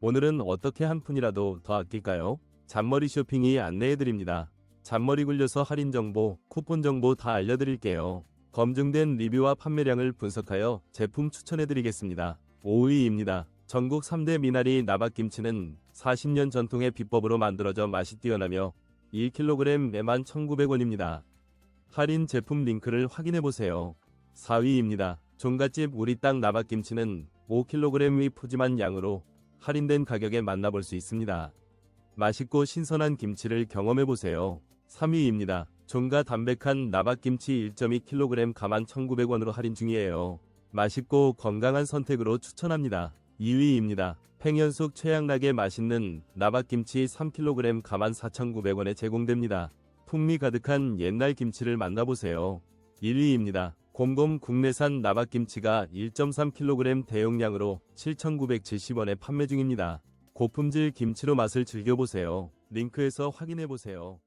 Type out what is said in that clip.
오늘은 어떻게 한 푼이라도 더 아낄까요? 잔머리 쇼핑이 안내해드립니다. 잔머리 굴려서 할인 정보, 쿠폰 정보 다 알려드릴게요. 검증된 리뷰와 판매량을 분석하여 제품 추천해드리겠습니다. 5위입니다. 전국 3대 미나리 나박김치는 40년 전통의 비법으로 만들어져 맛이 뛰어나며 1kg에 11,900원입니다. 할인 제품 링크를 확인해보세요. 4위입니다. 종갓집 우리 땅 나박김치는 5kg의 푸짐한 양으로 할인된 가격에 만나볼 수 있습니다. 맛있고 신선한 김치를 경험해보세요. 3위입니다. 종가 담백한 나박김치 1.2kg 가만 1,900원으로 할인 중이에요. 맛있고 건강한 선택으로 추천합니다. 2위입니다. 팽현숙 최양락의 맛있는 나박김치 3kg 가만 4,900원에 제공됩니다. 풍미 가득한 옛날 김치를 만나보세요. 1위입니다. 곰곰 국내산 나박김치가 1.3kg 대용량으로 7,970원에 판매 중입니다. 고품질 김치로 맛을 즐겨보세요. 링크에서 확인해보세요.